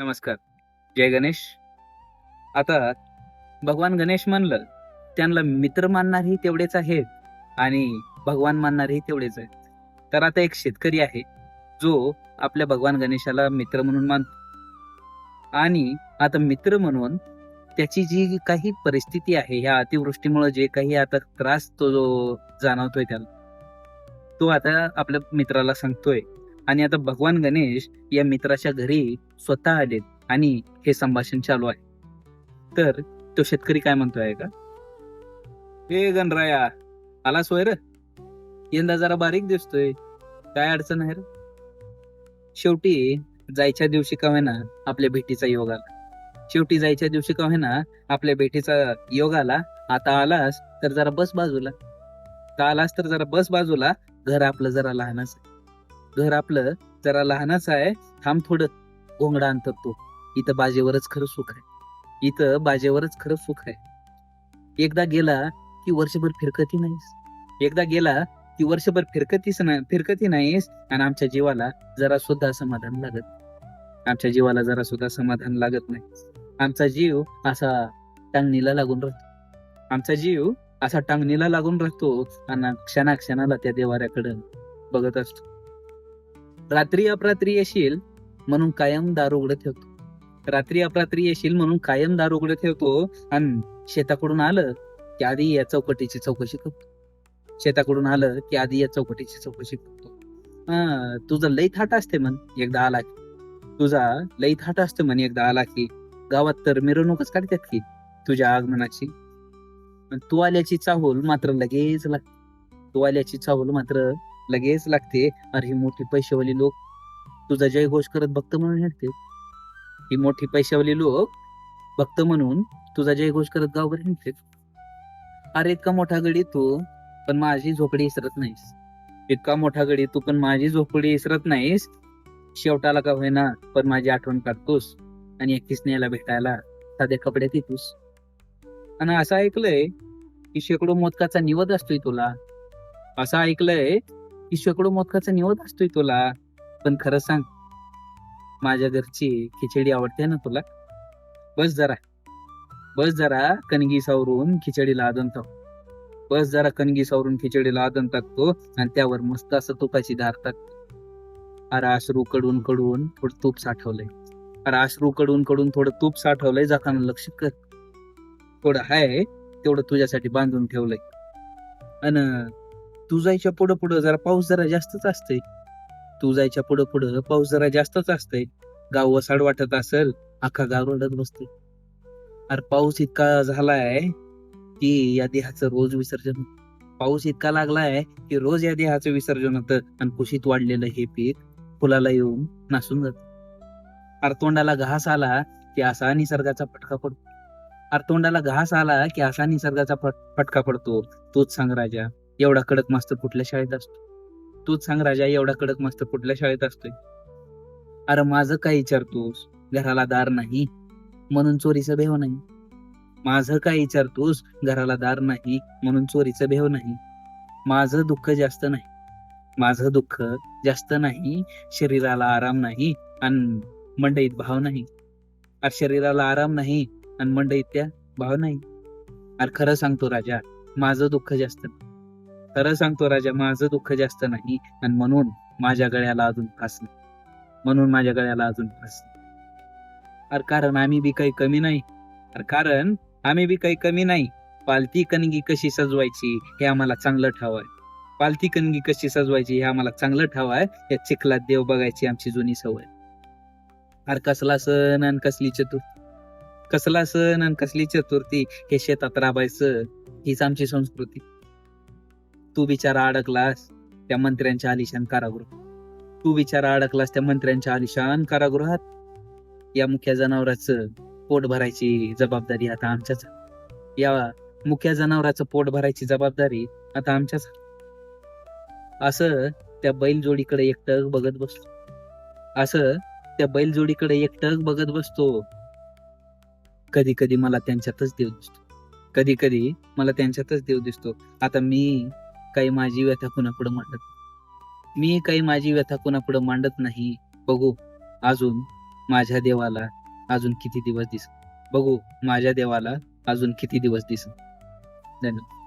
नमस्कार. जय गणेश. आता भगवान गणेश म्हणलं त्यांना मित्र मानणारही तेवढेच आहेत आणि भगवान मानणारही तेवढेच आहेत. तर आता एक शेतकरी आहे जो आपल्या भगवान गणेशाला मित्र म्हणून मानतो. आणि आता मित्र म्हणून त्याची जी काही परिस्थिती आहे ह्या अतिवृष्टीमुळे जे काही आता त्रास तो जो जाणवतोय त्याला तो आता आपल्या मित्राला सांगतोय. आणि आता भगवान गणेश या मित्राच्या घरी स्वतः आलेत आणि हे संभाषण चालू आहे. तर तो शेतकरी काय म्हणतोय का हे गणराया आला सोय र? यंदा जरा बारीक दिसतोय. काय अडचण आहे र? शेवटी जायच्या दिवशी का होईना आपल्या भेटीचा योग आला. शेवटी जायच्या दिवशी का होईना आपल्या भेटीचा योग आला. आता आलास तर जरा बस बाजूला. का आलास तर जरा बस बाजूला. घर आपलं जरा लहानच आहे. घर आपलं जरा लहानच आहे. थांब थोडं. घोंगडा आणतात तो. इथं बाजेवरच खरं सुख आहे. इथं बाजेवरच खरं सुख आहे. एकदा गेला की वर्षभर फिरकती नाहीस. एकदा गेला की वर्षभर फिरकतीस नाही फिरकती नाहीस आणि आमच्या जीवाला जरा सुद्धा समाधान लागत आमच्या जीवाला जरा सुद्धा समाधान लागत नाही. आमचा जीव असा टांगणीला लागून राहतो. आमचा जीव असा टांगणीला लागून राहतो आणि क्षणा क्षणाला त्या देवाऱ्याकडं बघत असतो. रात्री अपरात्री येशील म्हणून कायम दार उघडं ठेवतो. रात्री अपरात्री येशील म्हणून कायम दार उघडं ठेवतो आणि शेताकडून आलं की आधी या चौकटीची चौकशी करतो. शेताकडून आलं की आधी या चौकटीची चौकशी करतो. हा तुझं लई थाट असते म्हण एकदा आला की. तुझा लई थाट असते म्हण एकदा आला की. गावात तर मिरवणूकच काढतात की तुझ्या आगमनाची. तू आल्याची चाहूल मात्र लगेच लागते. तू आल्याची चाहूल मात्र लगेच लागते. अरे ही मोठी पैशावाली लोक. तुझा जय घोष करत भक्त म्हणून हिंडते ही मोठी पैशावाली लोक भक्त म्हणून तुझा जय घोष करत गावभर हिंडते अरे इतका मोठा गडी तू पण माझी झोपडी इसरत नाहीस. इतका मोठा गडी तू पण माझी झोपडी इसरत नाहीस. शेवटाला का होईना पण माझी आठवण काढतोस. आणि एकतीस न्यायला भेटायला साधे कपडे देतोस आणि असं ऐकलंय की शेकडो मोदकाचा निवद असतोय तुला. असं ऐकलंय की मोदकाचा निवड असतोय तुला. पण खरं सांग माझ्या घरची खिचडी आवडते ना तुला? बस जरा. बस जरा कणगी सावरून खिचडीला आदन टाक. बस जरा कणगी सावरून खिचडीला आदन टाकतो आणि त्यावर मस्त असं तुपाची धार टाकतो अरे अश्रू कडून कडून थोडं तूप साठवलंय. अरे अश्रू कडून कडून थोडं तूप साठवलंय जाताना लक्ष कर. थोडं हाय तेवढं तुझ्यासाठी बांधून ठेवलंय. आणि तू जायच्या पुढं पुढं जरा पाऊस जरा जास्तच असतंय. तू जायच्या पुढं पुढं पाऊस जरा जास्तच असतंय. गाव वसाड वाटत असेल अख्खा गाव रडत बसतोय. अरे पाऊस इतका झालाय की या देहाचं रोज विसर्जन पाऊस इतका लागलाय की रोज या देहाचं विसर्जन होतं आणि कुशीत वाढलेलं हे पीक फुलाला येऊन नासून जात. अरे तोंडाला घास आला की असा निसर्गाचा फटका पडतो. अर तोंडाला घास आला की असा निसर्गाचा फटका पडतो. तोच सांग राजा. एवढा कडक मास्तर कुठल्या शाळेत असतो? तूच सांग राजा एवढा कडक मास्तर कुठल्या शाळेत असतोय? अरे माझं काय विचारतोस? घराला दार नाही म्हणून चोरीचं भेव नाही. माझं काय विचारतोस? घराला दार नाही म्हणून चोरीचं भेव नाही. माझं दुःख जास्त नाही. माझं दुःख जास्त नाही शरीराला आराम नाही आणि मंडईत भाव नाही. अरे शरीराला आराम नाही आणि मंडईत त्या भाव नाही. अरे खरं सांगतो राजा माझं दुःख जास्त नाही. खरं सांगतो राजा माझं दुःख जास्त नाही आणि म्हणून माझ्या गळ्याला अजून फास नाही. म्हणून माझ्या गळ्याला अजून फास नाही. अरे कारण आम्ही बी काही कमी नाही. अरे कारण आम्ही बी काही कमी नाही. पालती कणगी कशी सजवायची हे आम्हाला चांगलं ठाव आहे पालती कणगी कशी सजवायची हे आम्हाला चांगलं ठाव आहे या चिखलात देव बघायची आमची जुनी सवय. अरे कसला सण आणि कसली चतुर्थी कसला सण आणि कसली चतुर्थी हे शेतात राबायचं हीच आमची संस्कृती. तू बिचारा अडकलास त्या मंत्र्यांच्या आलिशान कारागृहात. तू बिचारा अडकलास त्या मंत्र्यांच्या आलिशान कारागृहात. या मुख्या जनावराचं पोट भरायची जबाबदारी आता आमच्याच. या मुख्या जनावराचं पोट भरायची जबाबदारी आता आमच्याच. असं त्या बैल जोडीकडे एकटक बघत बसतो. असं त्या बैल जोडीकडे एकटक बघत बसतो. कधी कधी मला त्यांच्यातच देव दिसतो. कधी कधी मला त्यांच्यातच देव दिसतो. आता मी काही माझी व्यथा कुणापुढे मांडत मी काही माझी व्यथा कुणापुढे मांडत नाही. बघू अजून माझ्या देवाला अजून किती दिवस दिस बघू माझ्या देवाला अजून किती दिवस दिस धन्यवाद.